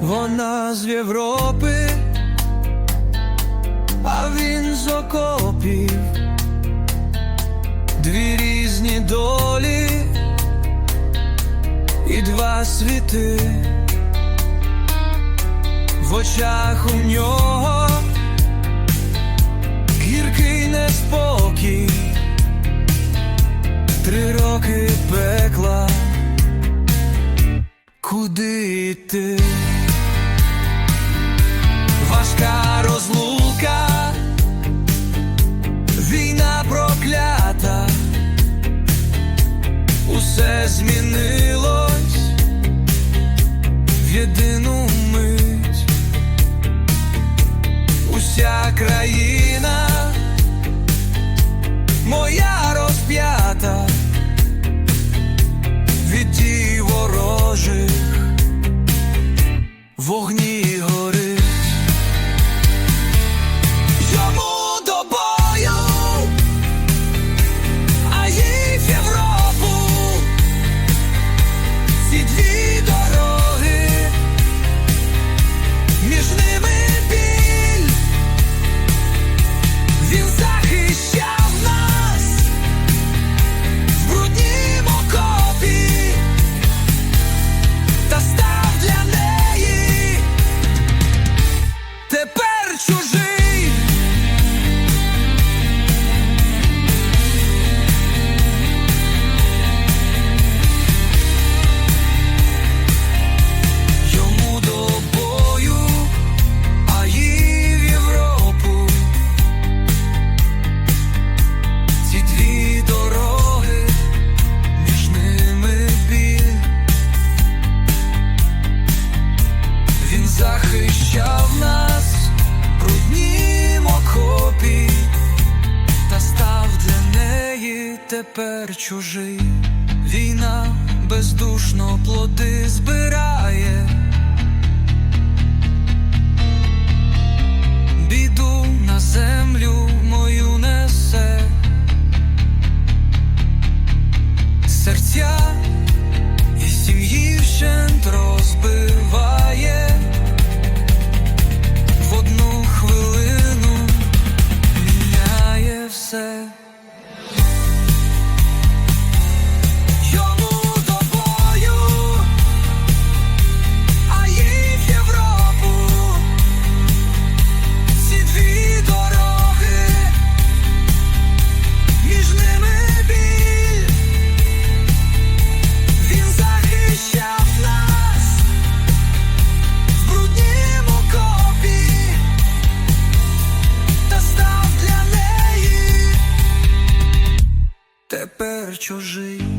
Вона з Європи, а він з окопів, дві різні долі і два світи, в очах у нього гіркий неспокій, три роки пекла. Куди йти? Важка розлука, війна проклята, усе змінилось в єдину мить, уся країна моя розп'ята від дій ворожих. Вогні захищав нас бруднім окопі та став для неї тепер чужий. Війна бездушно плоди збирає. чужий.